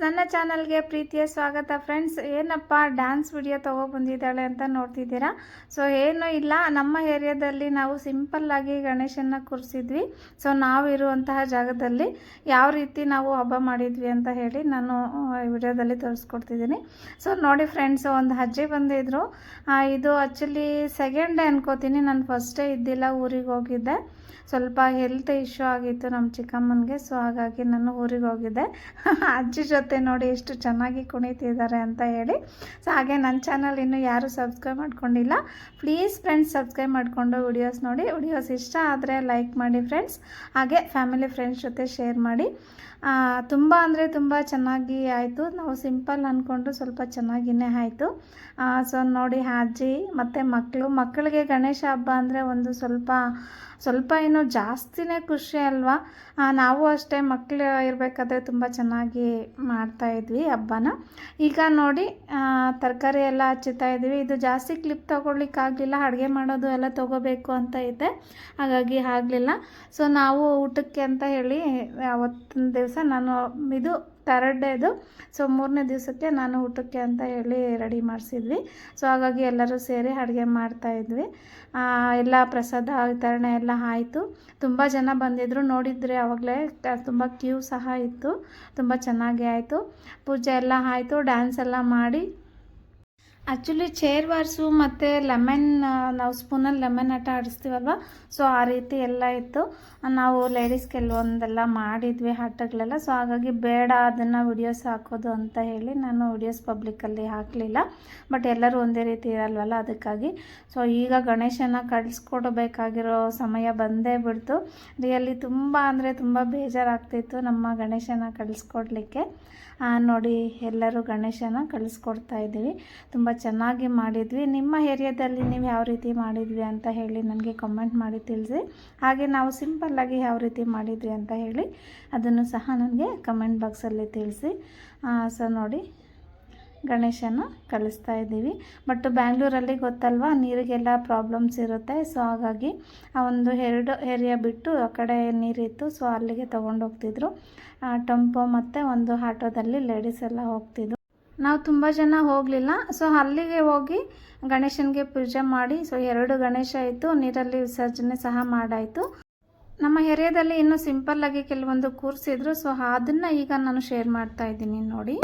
ನನ್ನ ಚಾನಲ್ಗೆ ಪ್ರೀತಿಯ ಸ್ವಾಗತ. ಫ್ರೆಂಡ್ಸ್, ಏನಪ್ಪ, ಡ್ಯಾನ್ಸ್ ವಿಡಿಯೋ ತೊಗೊಬಂದಿದ್ದಾಳೆ ಅಂತ ನೋಡ್ತಿದ್ದೀರಾ? ಸೊ, ಏನೂ ಇಲ್ಲ. ನಮ್ಮ ಏರಿಯಾದಲ್ಲಿ ನಾವು ಸಿಂಪಲ್ಲಾಗಿ ಗಣೇಶನ ಕೂರಿಸಿದ್ವಿ. ಸೊ, ನಾವು ಇರುವಂತಹ ಜಾಗದಲ್ಲಿ ಯಾವ ರೀತಿ ನಾವು ಹಬ್ಬ ಮಾಡಿದ್ವಿ ಅಂತ ಹೇಳಿ ನಾನು ವಿಡಿಯೋದಲ್ಲಿ ತೋರಿಸ್ಕೊಡ್ತಿದ್ದೀನಿ. ಸೊ, ನೋಡಿ ಫ್ರೆಂಡ್ಸ್, ಒಂದು ಅಜ್ಜಿ ಬಂದಿದ್ರು. ಇದು ಆ್ಯಕ್ಚುಲಿ ಸೆಕೆಂಡ್ ಡೇ ಅನ್ಕೋತೀನಿ. ನಾನು ಫಸ್ಟ್ ಡೇ ಇದ್ದಿಲ್ಲ, ಊರಿಗೆ ಹೋಗಿದ್ದೆ. ಸ್ವಲ್ಪ ಹೆಲ್ತ್ ಇಶ್ಯೂ ಆಗಿತ್ತು ನಮ್ಮ ಚಿಕ್ಕಮ್ಮನಿಗೆ. ಸೊ, ಹಾಗಾಗಿ ನಾನು ಊರಿಗೆ ಹೋಗಿದ್ದೆ. ಅಜ್ಜಿ ಜೊತೆ ನೋಡಿ ಎಷ್ಟು ಚೆನ್ನಾಗಿ ಕುಣಿತಿದ್ದಾರೆ ಅಂತ ಹೇಳಿ. ಸೊ ಹಾಗೆ ನನ್ನ ಚಾನಲ್ ಇನ್ನೂ ಯಾರೂ ಸಬ್ಸ್ಕ್ರೈಬ್ ಮಾಡ್ಕೊಂಡಿಲ್ಲ ಪ್ಲೀಸ್ ಫ್ರೆಂಡ್ಸ್ ಸಬ್ಸ್ಕ್ರೈಬ್ ಮಾಡಿಕೊಂಡು ವಿಡಿಯೋಸ್ ನೋಡಿ. ವಿಡಿಯೋಸ್ ಇಷ್ಟ ಆದರೆ ಲೈಕ್ ಮಾಡಿ ಫ್ರೆಂಡ್ಸ್ ಹಾಗೆ ಫ್ಯಾಮಿಲಿ ಫ್ರೆಂಡ್ಸ್ ಜೊತೆ ಶೇರ್ ಮಾಡಿ. ತುಂಬ ಅಂದರೆ ತುಂಬ ಚೆನ್ನಾಗಿ ಆಯಿತು. ನಾವು ಸಿಂಪಲ್ ಅಂದ್ಕೊಂಡು ಸ್ವಲ್ಪ ಚೆನ್ನಾಗಿಯೇ ಆಯಿತು. ಸೊ ನೋಡಿ ಅಜ್ಜಿ ಮತ್ತು ಮಕ್ಕಳು ಮಕ್ಕಳಿಗೆ ಗಣೇಶ ಹಬ್ಬ ಅಂದರೆ ಒಂದು ಸ್ವಲ್ಪ ಸ್ವಲ್ಪ ಏನೋ ಜಾಸ್ತಿನೇ ಖುಷಿ ಅಲ್ವಾ? ನಾವು ಅಷ್ಟೇ ಮಕ್ಕಳು ಇರಬೇಕಾದ್ರೆ ತುಂಬ ಚೆನ್ನಾಗಿ ಮಾಡ್ತಾಯಿದ್ವಿ ಹಬ್ಬನ. ಈಗ ನೋಡಿ ತರಕಾರಿ ಎಲ್ಲ ಹಚ್ಚುತ್ತಾ ಇದ್ವಿ ಇದು ಜಾಸ್ತಿ ಕ್ಲಿಪ್ ತೊಗೊಳ್ಲಿಕ್ಕಾಗಲಿಲ್ಲ ಅಡುಗೆ ಮಾಡೋದು ಎಲ್ಲ ತೊಗೋಬೇಕು ಅಂತ ಇದ್ದೆ ಹಾಗಾಗಿ ಆಗಲಿಲ್ಲ. ಸೊ ನಾವು ಊಟಕ್ಕೆ ಅಂತ ಹೇಳಿ, ಅವತ್ತಿನ ದಿವಸ ನಾನು ಇದು ಥರ್ಡ್ ಡೇದು. ಸೊ ಮೂರನೇ ದಿವಸಕ್ಕೆ ನಾನು ಊಟಕ್ಕೆ ಅಂತ ಹೇಳಿ ರೆಡಿ ಮಾಡಿಸಿದ್ವಿ. ಸೊ ಹಾಗಾಗಿ ಎಲ್ಲರೂ ಸೇರಿ ಅಡುಗೆ ಮಾಡ್ತಾಯಿದ್ವಿ ಎಲ್ಲ ಪ್ರಸಾದ, ವಿತರಣೆ ಎಲ್ಲ ಆಯಿತು. ತುಂಬ ಜನ ಬಂದಿದ್ದರು ನೋಡಿದರೆ ಆವಾಗಲೇ ತುಂಬ ಕ್ಯೂ ಸಹ ಇತ್ತು. ತುಂಬ ಚೆನ್ನಾಗಿ ಆಯಿತು. ಪೂಜೆ ಎಲ್ಲ ಆಯಿತು. ಡ್ಯಾನ್ಸ್ ಎಲ್ಲ ಮಾಡಿ ಆ್ಯಕ್ಚುಲಿ ಚೇರ್ ವಾರ್ಸು ಮತ್ತು ಲೆಮನ್ ನಾವು ಸ್ಪೂನಲ್ಲಿ ಲೆಮನ್ ಆಟ ಆಡಿಸ್ತೀವಲ್ವ? ಸೊ ಆ ರೀತಿ ಎಲ್ಲ ಇತ್ತು. ನಾವು ಲೇಡೀಸ್ ಕೆಲವೊಂದೆಲ್ಲ ಮಾಡಿದ್ವಿ ಆಟಗಳೆಲ್ಲ ಸೊ ಹಾಗಾಗಿ ಬೇಡ, ಅದನ್ನು ವಿಡಿಯೋಸ್ ಹಾಕೋದು ಅಂತ ಹೇಳಿ ನಾನು ವಿಡಿಯೋಸ್ ಪಬ್ಲಿಕ್ಕಲ್ಲಿ ಹಾಕಲಿಲ್ಲ. ಬಟ್ ಎಲ್ಲರೂ ಒಂದೇ ರೀತಿ ಇರಲ್ವಲ್ಲ, ಅದಕ್ಕಾಗಿ. ಸೊ ಈಗ ಗಣೇಶನ ಕಳಿಸ್ಕೊಡಬೇಕಾಗಿರೋ ಸಮಯ ಬಂದೇ ಬಿಡ್ತು. ರಿಯಲ್ಲಿ ತುಂಬ ಅಂದರೆ ತುಂಬ ಬೇಜಾರಾಗ್ತಿತ್ತು ನಮ್ಮ ಗಣೇಶನ ಕಳಿಸ್ಕೊಡ್ಲಿಕ್ಕೆ. ನೋಡಿ, ಎಲ್ಲರೂ ಗಣೇಶನ ಕಳಿಸ್ಕೊಡ್ತಾ ಇದ್ದೀವಿ. ತುಂಬ ಚೆನ್ನಾಗಿ ಮಾಡಿದ್ವಿ. ನಿಮ್ಮ ಏರಿಯಾದಲ್ಲಿ ನೀವು ಯಾವ ರೀತಿ ಮಾಡಿದ್ವಿ ಅಂತ ಹೇಳಿ ನನಗೆ ಕಮೆಂಟ್ ಮಾಡಿ ತಿಳಿಸಿ. ಹಾಗೆ ನಾವು ಸಿಂಪಲ್ಲಾಗಿ ಯಾವ ರೀತಿ ಮಾಡಿದ್ವಿ ಅಂತ ಹೇಳಿ ಅದನ್ನು ಸಹ ನನಗೆ ಕಮೆಂಟ್ ಬಾಕ್ಸಲ್ಲಿ ತಿಳಿಸಿ. ಸೊ ನೋಡಿ, ಗಣೇಶನ ಕಳಿಸ್ತಾ ಇದ್ದೀವಿ. ಬಟ್ ಬ್ಯಾಂಗ್ಳೂರಲ್ಲಿ ಗೊತ್ತಲ್ವಾ, ನೀರಿಗೆಲ್ಲ ಪ್ರಾಬ್ಲಮ್ಸ್ ಇರುತ್ತೆ. ಸೊ ಹಾಗಾಗಿ ಆ ಒಂದು ಎರಡು ಏರಿಯಾ ಬಿಟ್ಟು ಆ ಕಡೆ ನೀರಿತ್ತು ಸೊ ಅಲ್ಲಿಗೆ ತೊಗೊಂಡು ಹೋಗ್ತಿದ್ರು. ಟೆಂಪೋ ಮತ್ತು ಒಂದು ಆಟೋದಲ್ಲಿ ಲೇಡೀಸ್ ಎಲ್ಲ ಹೋಗ್ತಿದ್ರು. ನಾವು ತುಂಬ ಜನ ಹೋಗಲಿಲ್ಲ. ಸೊ ಅಲ್ಲಿಗೆ ಹೋಗಿ ಗಣೇಶನಿಗೆ ಪೂಜೆ ಮಾಡಿ ಸೊ ಎರಡು ಗಣೇಶ ಇತ್ತು, ನೀರಲ್ಲಿ ವಿಸರ್ಜನೆ ಸಹ ಮಾಡಾಯಿತು. ನಮ್ಮ ಏರಿಯಾದಲ್ಲಿ ಇನ್ನೂ ಸಿಂಪಲ್ಲಾಗಿ ಕೆಲವೊಂದು ಕೂರಿಸಿದ್ರು ಸೊ ಅದನ್ನು ಈಗ ನಾನು ಶೇರ್ ಮಾಡ್ತಾ ಇದ್ದೀನಿ ನೋಡಿ.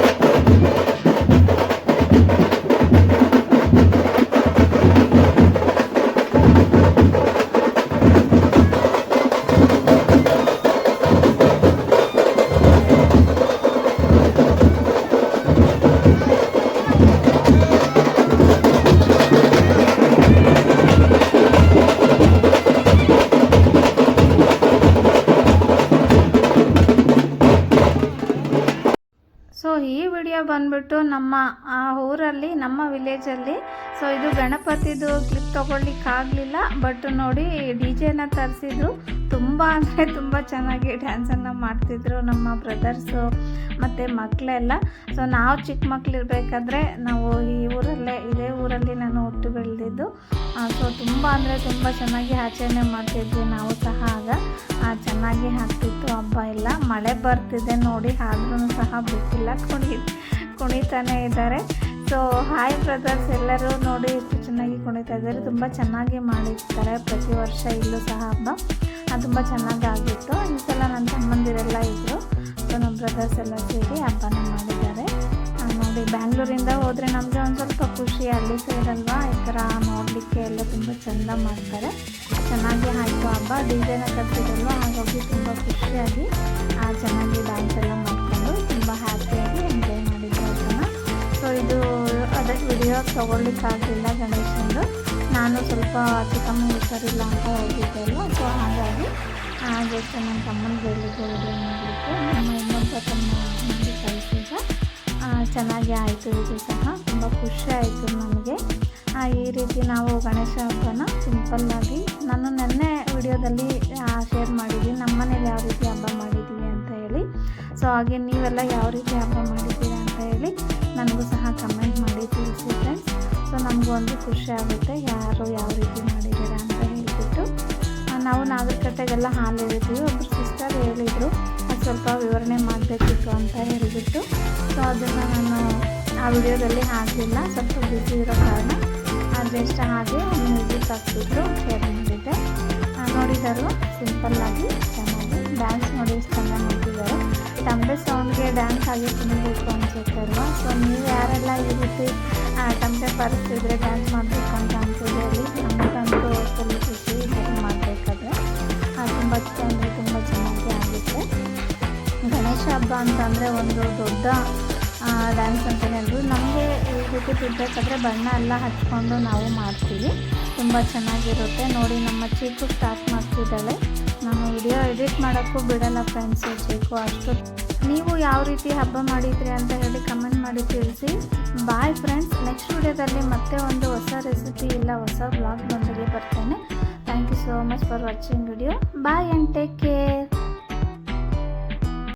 ಬಂದ್ಬಿಟ್ಟು ನಮ್ಮ ಆ ಊರಲ್ಲಿ, ನಮ್ಮ ವಿಲೇಜಲ್ಲಿ ಸೊ ಇದು ಗಣಪತಿದು ಕ್ಲಿಪ್ ತೊಗೊಳ್ಲಿಕ್ಕಾಗಲಿಲ್ಲ ಬಟ್ ನೋಡಿ ಡಿ ಜೆನ ತರಿಸಿದ್ರು. ತುಂಬ ಅಂದರೆ ತುಂಬ ಚೆನ್ನಾಗಿ ಡ್ಯಾನ್ಸನ್ನು ಮಾಡ್ತಿದ್ರು ನಮ್ಮ ಬ್ರದರ್ಸು ಮತ್ತು ಮಕ್ಕಳೆಲ್ಲ ಸೊ ನಾವು ಚಿಕ್ಕ ಮಕ್ಕಳು ಇರಬೇಕಾದ್ರೆ ನಾವು ಈ ಊರಲ್ಲೇ, ಇದೇ ಊರಲ್ಲಿ ನಾನು ಹುಟ್ಟು ಬೆಳೆದಿದ್ದು. ಸೊ ತುಂಬ ಅಂದರೆ ತುಂಬ ಚೆನ್ನಾಗಿ ಆಚರಣೆ ಮಾಡ್ತಿದ್ವಿ ನಾವು ಸಹ ಆಗ. ಚೆನ್ನಾಗಿ ಆಗ್ತಿತ್ತು ಹಬ್ಬ ಎಲ್ಲ. ಮಳೆ ಬರ್ತಿದೆ ನೋಡಿ ಆದ್ರೂ ಸಹ ಬಿಟ್ಟಿಲ್ಲ. ಕುಣಿ ಕುಣಿತಾನೆ ಇದ್ದಾರೆ. ಸೊ ಹಾಯ್ ಬ್ರದರ್ಸ್ ಎಲ್ಲರೂ ನೋಡಿ ಎಷ್ಟು ಚೆನ್ನಾಗಿ ಕುಣಿತಾ ಇದ್ದಾರೆ. ತುಂಬ ಚೆನ್ನಾಗಿ ಮಾಡಿರ್ತಾರೆ. ಪ್ರತಿ ವರ್ಷ ಇಲ್ಲೂ ಸಹ ಹಬ್ಬ. ಅದು ತುಂಬ ಚೆನ್ನಾಗಿ ಆಗಿತ್ತು ಈ ಸಲ ನನ್ನ ತಮ್ಮಂದಿರೆಲ್ಲ ಇದ್ದರು ಸೊ ನಮ್ಮ ಬ್ರದರ್ಸ್ ಎಲ್ಲ ಸೇರಿ ಹಬ್ಬನ ಮಾಡಿದ್ದಾರೆ. ನೋಡಿ ಬ್ಯಾಂಗ್ಳೂರಿಂದ ಹೋದರೆ ನಮಗೆ ಒಂದು ಸ್ವಲ್ಪ ಖುಷಿ. ಅಲ್ಲಿ ಸೇರಲ್ವಾ? ಈ ಥರ ನೋಡಲಿಕ್ಕೆ ಎಲ್ಲ ತುಂಬ ಚೆಂದ ಮಾಡ್ತಾರೆ. ಚೆನ್ನಾಗಿ ಆಯಿತು ಹಬ್ಬ. ಡಿಸೈನ ಕಟ್ಟಿರಲ್ವ ಹಾಗಾಗಿ ತುಂಬ ಖುಷಿಯಾಗಿ ಚೆನ್ನಾಗಿ ಡ್ಯಾನ್ಸ್ ಎಲ್ಲ ತೊಗೊಳ್ಲಿಕ್ಕಾಗಲಿಲ್ಲ ಗಣೇಶಂದು ನಾನು ಸ್ವಲ್ಪ ಚಿಕ್ಕಮ್ಮ ಹುಷಾರಿಲ್ಲ ಅಂತ ಹೇಳಿದ್ದೆ ಅಲ್ಲ ಸೊ ಹಾಗಾಗಿ ಜಸ್ಟ್ ನನ್ನ ತಮ್ಮನ ವಿಡಿಯೋ ಮಾಡಲಿಕ್ಕೆ ನಮ್ಮ ಇನ್ನೊಬ್ಬ ತಮ್ಮ ನನಗೆ ಕಲಿಸಿದ ಚೆನ್ನಾಗಿ ಆಯಿತು ಇದು ಸಹ ತುಂಬ ಖುಷಿ ಆಯಿತು ನನಗೆ. ಆ, ಈ ರೀತಿ ನಾವು ಗಣೇಶ ಹಬ್ಬನ ಸಿಂಪಲ್ಲಾಗಿ ನಾನು ನೆನ್ನೆ ವಿಡಿಯೋದಲ್ಲಿ ಶೇರ್ ಮಾಡಿದ್ದೀನಿ ನಮ್ಮ ಮನೇಲಿ ಯಾವ ರೀತಿ ಹಬ್ಬ ಮಾಡಿದ್ದೀವಿ ಅಂತ ಹೇಳಿ. ಸೊ ಹಾಗೆ ನೀವೆಲ್ಲ ಯಾವ ರೀತಿ ಹಬ್ಬ ಮಾಡಿದ್ದೀರಿ ಅಂತ ಹೇಳಿ ನನಗೂ ಸಹ ಕಮೆಂಟ್ ಮಾಡಿ. ಫ್ರೆಂಡ್ಸ್ ಸೊ ನಮಗೂ ಒಂದು ಖುಷಿ ಆಗುತ್ತೆ. ಯಾರು ಯಾವ ರೀತಿ ಮಾಡಿದ್ದೀರಾ ಅಂತ ಹೇಳಿಬಿಟ್ಟು. ನಾವು ನಾಗರಿಕತೆಗೆಲ್ಲ ಹಾಲು ಹೇಳಿದ್ವಿ ಒಬ್ಬರು ಸಿಸ್ಟರ್ ಹೇಳಿದರು. ಸ್ವಲ್ಪ ವಿವರಣೆ ಮಾಡಬೇಕಿತ್ತು ಅಂತ ಹೇಳಿಬಿಟ್ಟು. ಸೊ ಅದನ್ನು ನಾನು ಆ ವಿಡಿಯೋದಲ್ಲಿ ಹಾಕಲಿಲ್ಲ. ಸ್ವಲ್ಪ ಬಿಸಿ ಇರೋ ಕಾರಣ ಅದೆಷ್ಟ ಹಾಗೆ ಮ್ಯೂಸಿಕ್ ಹಾಕ್ಬಿಟ್ಟು ಶೇರ್ ಮಾಡಿದ್ದೆ. ನೋಡಿದರು ಸಿಂಪಲ್ಲಾಗಿ ಚೆನ್ನಾಗಿ ಡ್ಯಾನ್ಸ್ ನೋಡಿ ಚೆನ್ನಾಗಿ ತಮ್ಮದೇ ಸೌಂಡ್ಗೆ ಡ್ಯಾನ್ಸ್ ಆಗಿ ಕುಣಿಬೇಕು ಅನ್ಸುತ್ತಲ್ವ ಸೊ ನೀವು ಯಾರೆಲ್ಲ ಈ ರೀತಿ ತಮ್ಮದೇ ಪರಿಸ್ಥಿತಿದ್ರೆ ಡ್ಯಾನ್ಸ್ ಮಾಡಬೇಕು ಅಂತ ಅನ್ಸಿದ್ರೆ ಅಲ್ಲಿ ನಮಗಂತೂ ಫುಲ್ ಖುಷಿ ಮಾಡಬೇಕಾದ್ರೆ ತುಂಬ ಅಂದರೆ ತುಂಬ ಚೆನ್ನಾಗಿ ಆಗುತ್ತೆ. ಗಣೇಶ ಹಬ್ಬ ಅಂತಂದರೆ ಒಂದು ದೊಡ್ಡ ಡ್ಯಾನ್ಸ್ ಅಂತಲೇ ಹೇಳ್ಬೋದು. ನಮಗೆ ಈ ರೀತಿ ಬಣ್ಣ ಎಲ್ಲ ಹಚ್ಕೊಂಡು ನಾವು ಮಾಡ್ತೀವಿ. ತುಂಬ ಚೆನ್ನಾಗಿರುತ್ತೆ. ನೋಡಿ, ನಮ್ಮ ಚೀಕು ಸ್ಟಾರ್ಟ್ ಮಾಡ್ತಿದ್ದಾಳೆ. ನಾನು ವಿಡಿಯೋ ಎಡಿಟ್ ಮಾಡೋಕ್ಕೂ ಬಿಡಲ್ಲ ಫ್ರೆಂಡ್ಸ್ ಬೇಕು ಅಷ್ಟು. ನೀವು ಯಾವ ರೀತಿ ಹಬ್ಬ ಮಾಡಿದ್ರಿ ಅಂತ ಹೇಳಿ ಕಮೆಂಟ್ ಮಾಡಿ ತಿಳಿಸಿ. ಬಾಯ್ ಫ್ರೆಂಡ್ಸ್ ನೆಕ್ಸ್ಟ್ ವಿಡಿಯೋದಲ್ಲಿ ಮತ್ತೆ ಒಂದು ಹೊಸ ರೆಸಿಪಿ ಇಲ್ಲ ಹೊಸ ಬ್ಲಾಗ್ ಬಂದಿಗೆ ಬರ್ತೇನೆ. Thank you so much for watching video bye and take care